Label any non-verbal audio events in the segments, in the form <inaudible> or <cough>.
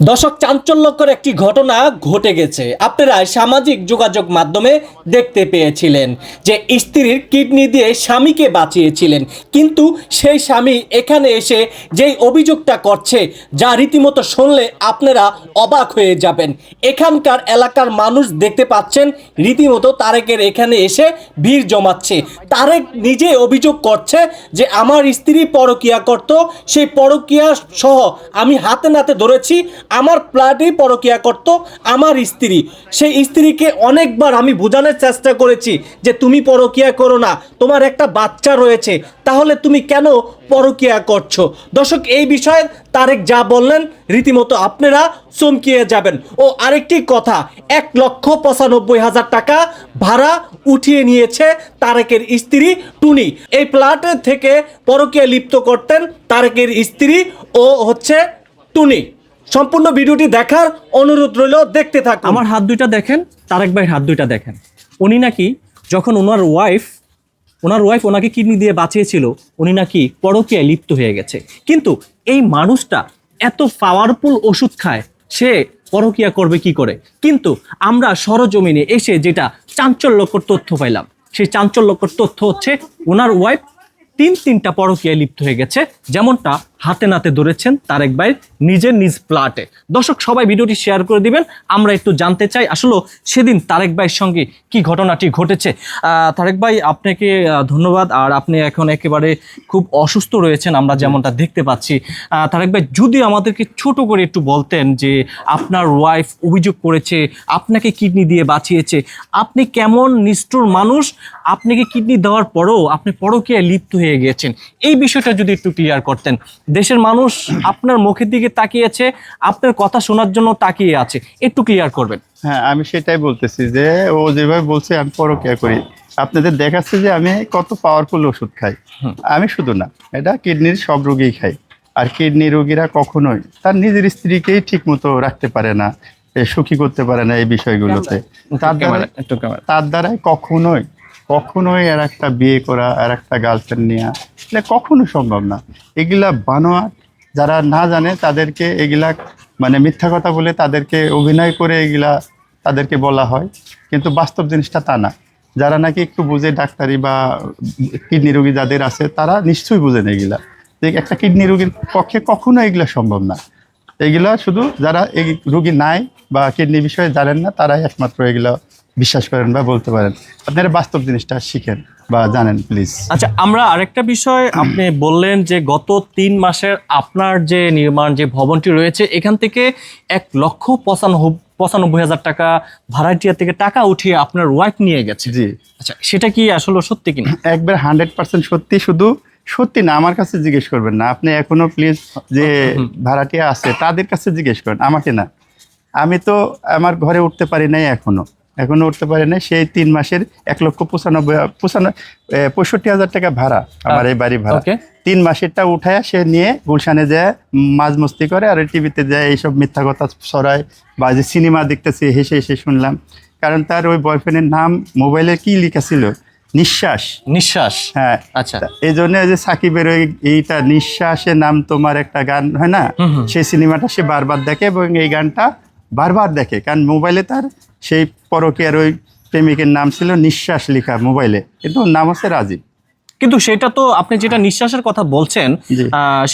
দর্শক চাঞ্চল্যকর একটি ঘটনা ঘটে গেছে। আপনারা সামাজিক যোগাযোগ মাধ্যমে দেখতে পেয়েছিলেন যে স্ত্রীর কিডনি দিয়ে স্বামীকে বাঁচিয়েছিলেন। কিন্তু সেই স্বামী এখানে এসে যেই অভিযোগটা করছে, যা রীতিমতো শুনলে আপনারা অবাক হয়ে যাবেন। এখানকার এলাকার মানুষ দেখতে পাচ্ছেন, রীতিমতো তারেকের এখানে এসে ভিড় জমাচ্ছে। তারেক নিজে অভিযোগ করছে যে আমার স্ত্রী পরকিয়া করত, সেই পরকিয়া সহ আমি হাতে নাতে ধরেছি আমার প্লাটেই পরকিয়া করত, আমার স্ত্রী। সেই স্ত্রীকে অনেকবার আমি বোঝানোর চেষ্টা করেছি যে তুমি পরকিয়া করো না, তোমার একটা বাচ্চা রয়েছে, তাহলে তুমি কেন পরকিয়া করছ? দর্শক, এই বিষয়ে তারেক যা বললেন, রীতিমতো আপনারা চমকিয়ে যাবেন। ও আরেকটি কথা, এক লক্ষ পঁচানব্বই হাজার টাকা ভাড়া উঠিয়ে নিয়েছে তারেকের স্ত্রী টুনি। এই প্লাটের থেকে পরকিয়া লিপ্ত করতেন তারেকের স্ত্রী ও হচ্ছে টুনি। সম্পূর্ণ ভিডিওটি দেখার অনুরোধ রইল, দেখতে থাকুন। আমার হাত দুইটা দেখেন, তারেক ভাইয়ের হাত দুইটা দেখেন। উনি নাকি যখন ওনার ওয়াইফ ওনার ওয়াইফ ওনাকে কিডনি দিয়ে বাঁচিয়েছিল, উনি নাকি পরকীয়ায় লিপ্ত হয়ে গেছে। কিন্তু এই মানুষটা এত পাওয়ারফুল ওষুধ খায়, সে পরকিয়া করবে কি করে? কিন্তু আমরা সরজমিনে এসে যেটা চাঞ্চল্যকর তথ্য পাইলাম, সেই চাঞ্চল্যকর তথ্য হচ্ছে, ওনার ওয়াইফ তিন তিনটা পরকীয়ায় লিপ্ত হয়ে গেছে, যেমনটা হাতে নাতে ধরেছেন তারেক ভাই নিজের নিজ প্লাটে দর্শক, সবাই ভিডিওটি শেয়ার করে দিবেন। আমরা একটু জানতে চাই, আসলে সেদিন তারেক ভাইয়ের সঙ্গে কি ঘটনাটি ঘটেছে? তারেক ভাই, আপনাকে ধন্যবাদ। আর আপনি এখন একেবারে খুব অসুস্থ রয়েছেন, আমরা যেমনটা দেখতে পাচ্ছি। তারেক ভাই, যদি আমাদেরকে ছোট করে একটু বলতেন যে আপনার ওয়াইফ অভিযোগ করেছে, আপনাকে কিডনি দিয়ে বাঁচিয়েছে, আপনি কেমন নিষ্ঠুর মানুষ? আপনাকে কিডনি দেওয়ার পরও, আপনি পরকীয়ায় লিপ্ত হয়ে গিয়েছেন। এই বিষয়টা যদি একটু ক্লিয়ার করতেন। দেশের মানুষ আপনার মুখের দিকে তাকিয়েছে আপনার কথা শোনার জন্য তাকিয়ে আছে। একটু ক্লিয়ার করবেন। হ্যাঁ আমি সেটাই বলতেছি যে ও যেভাবে বলছে আমি পরকিয়া করি। আপনাদের দেখাচ্ছে যে আমি কত পাওয়ারফুল ওষুধ খাই। আমি শুধু না এটা কিডনির সব রোগীই খাই আর কিডনি রোগীরা কখনোই তার নিজের স্ত্রীকেই ঠিক মতো রাখতে পারে না সুখী করতে পারে না এই বিষয়গুলোতে। তার দ্বারা তার দ্বারাই কখনোই কখনোই আর একটা বিয়ে করা, আর একটা গার্লফ্রেন্ড নেওয়া এটা কখনো সম্ভব না। এগুলা বানোয়া যারা না জানে তাদেরকে এগুলা মানে মিথ্যা কথা বলে তাদেরকে অভিনয় করে এগুলা তাদেরকে বলা হয়। কিন্তু বাস্তব জিনিসটা তা না। যারা নাকি একটু বুঝে ডাক্তারি বা কিডনি রোগী যাদের আছে, তারা নিশ্চয়ই বুঝেন এগুলা। একটা কিডনি রোগীর পক্ষে কখনো এগুলা সম্ভব না। এগুলা শুধু যারা এই রোগী নাই বা কিডনি বিষয়ে জানেন না, তারাই একমাত্র এগুলা বিশ্বাস করেন বা বলতে পারেন। আপনারা বাস্তব জিনিসটা শিখেন বা জানেন প্লিজ আচ্ছা আমরা আরেকটা বিষয় আপনি বললেন যে গত তিন মাসের আপনার যে নির্মাণ যে ভবনটি রয়েছে এখান থেকে এক লক্ষ পঁচানব্বই পঁচানব্বই হাজার টাকা ভাড়াটিয়া থেকে টাকা উঠিয়ে আপনার ওয়াইফ নিয়ে গেছে। জি। আচ্ছা সেটা কি আসলে সত্যি কিনা? একবার হান্ড্রেড পার্সেন্ট সত্যি শুধু সত্যি না আমার কাছে জিজ্ঞেস করবেন না। আপনি এখনও প্লিজ যে ভাড়াটিয়া আছে তাদের কাছে জিজ্ঞেস করেন আমাকে না। আমি তো আমার ঘরে উঠতে পারি নাই এখনও। এখনও উঠতে পারি নাই। সেই তিন মাসের এক লক্ষ পঁচানব্বই পঁচানব্বই পঁয়ষট্টি হাজার টাকা ভাড়া আমার এই বাড়ি ভাড়া। তিন মাসেরটা উঠায় সে নিয়ে গুলশানে যায় মাঝ মস্তি করে আর টিভিতে যায় এইসব মিথ্যা কথা ছড়ায় বা যে সিনেমা দেখতেছি হেসে হেসে শুনলাম। কারণ তার ওই বয়ফ্রেন্ডের নাম মোবাইলে কি লেখা ছিল? নিঃশ্বাস। নিঃশ্বাস? হ্যাঁ। আচ্ছা। এই জন্য যে সাকিবের ওই এইটা নিঃশ্বাসে নাম তোমার একটা গান হয় না। সেই সিনেমাটা সে বারবার দেখে এবং এই গানটা বারবার দেখে কারণ মোবাইলে তার সেই পরকীয়ার ওই প্রেমিকের নাম ছিল নিঃশ্বাস লেখা মোবাইলে। কিন্তু ওর নাম হচ্ছে রাজীব। কিন্তু সেটা তো আপনি যেটা নিঃশ্বাসের কথা বলছেন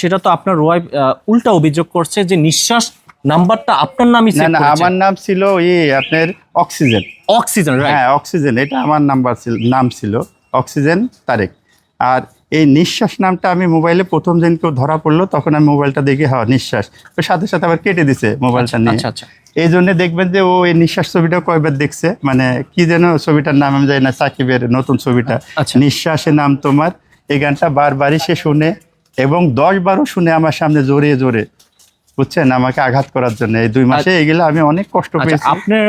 সেটা তো আপনার ওয়াইফ উল্টা অভিযোগ করছে যে নিঃশ্বাস নাম্বারটা আপনার নামই না না আমার নাম ছিল ই আপনার অক্সিজেন। অক্সিজেন হ্যাঁ অক্সিজেন এটা আমার নাম্বার ছিল নাম ছিল অক্সিজেন তারেক। আর এই নিঃশ্বাস নামটা আমি মোবাইলে প্রথম দিন কেউ ধরা পড়ল তখন আমি মোবাইলটা দেখি হ্যাঁ নিঃশ্বাস। তো সাথে সাথে আবার কেটে দিছে মোবাইলটা নিয়ে। আচ্ছা আচ্ছা। এই জন্য দেখবেন যে ও এই নিঃশ্বাস ছবিটা কয়বার দেখছে মানে কি যেন ছবিটার নাম আমি জানি না সাকিবের নতুন ছবিটা। আচ্ছা। নিঃশ্বাসে নাম তোমার। এই গানটা বারবারই সে শুনে এবং দশ বারও শুনে আমার সামনে জোরে জোরে। বুঝছেন? আমাকে আঘাত করার জন্য। এই দুই মাসে এগুলো আমি অনেক কষ্ট আচ্ছা পেয়েছি। আপনার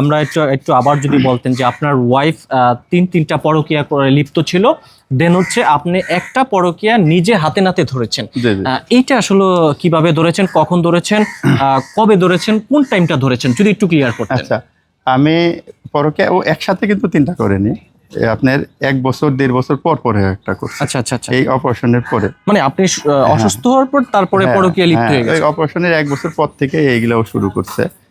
আমরা একটু একটু আবার যদি বলতেন যে আপনার ওয়াইফ তিন তিনটা পরকিয়া করে লিপ্ত ছিল। দেন হচ্ছে আপনি একটা পরকিয়া নিজে হাতে নাতে ধরেছেন। এইটা আসলে কীভাবে ধরেছেন? কখন ধরেছেন? <clears throat> কবে ধরেছেন? কোন টাইমটা ধরেছেন? যদি একটু ক্লিয়ার করতেন। আচ্ছা আমি পরকে ও একসাথে কিন্তু তিনটা করেনি। আপনার এক বছর দেড় বছর পর পরে একটা করছে। আচ্ছা আচ্ছা আচ্ছা। এই অপারেশনের পরে। মানে আপনি অসুস্থ হওয়ার পর তারপরে হ্যাঁ, পরকীয়া লিপ্ত হ্যাঁ, হয়ে গেছে? অপারেশনের এক বছর পর থেকে এইগুলাও শুরু করছে।